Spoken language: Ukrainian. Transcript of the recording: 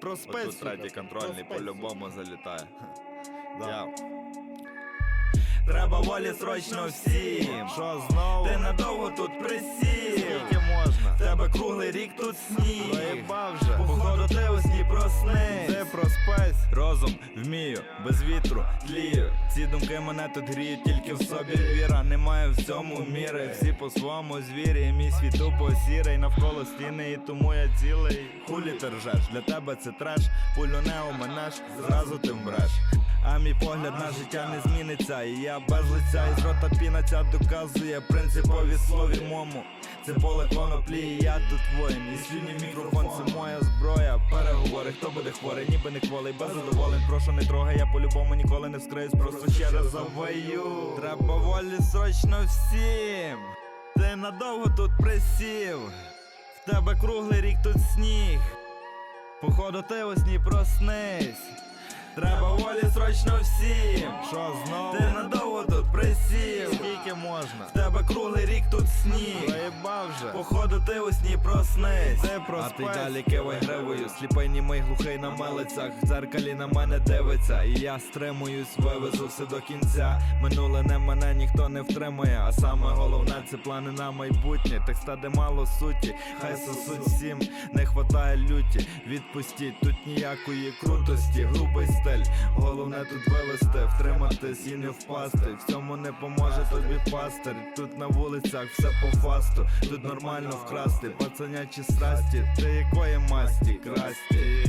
Проспи, Отут сука, третій контрольний по-любому залітає. Да. Я. Треба волі срочно всім. Що знову? Ти надовго тут присів. Скільки можна? Тебе круглий рік тут сніг. Заїбав. Вмію, без вітру тлію. Ці думки мене тут гріють, тільки в собі віра. Немає в цьому міри. Всі по своєму звірі, мій світ тупо сірий, навколо стіни, і тому я цілий. Хулі ти ржеш, для тебе це треш. Пулю не оменеш, зразу ти вмреш. А мій погляд на життя не зміниться. І я без лиця, і з рота піна ця доказує принципові слові мому. Це поле коноплі, і я тут воїн. І слюні мікрофон, це моя зброя. Переговори, хто буде хворий, ніби не кволий, без задоволень. Прошу не трогай, я по-любому ніколи не вскриюсь, просто ще раз завою. Треба волі срочно всім. Ти надовго тут присів. В тебе круглий рік тут сніг. Походу ти у сні проснись. Волі срочно всім. Що знову? Ти надовго тут присів. Скільки можна? В тебе круглий рік тут сніг. Заїбав вже. Походу ти у сні проснись. Ти а ти далі кивай гривою. Сліпий німий глухий на мелицях. В дзеркалі на мене дивиться. І я стримуюсь, вивезу все до кінця. Минуле не мене ніхто не втримує. А саме головне це плани на майбутнє. Текста де мало суті. Хай сосуть всім, не хватає люті. Відпустіть, тут ніякої крутості. Грубий стиль. Головне тут вивести, втриматись і не впасти. В цьому не поможе тобі пастир. Тут на вулицях все по фасту. Тут нормально вкрасти, пацанячі страсті. Ти якої масті красті?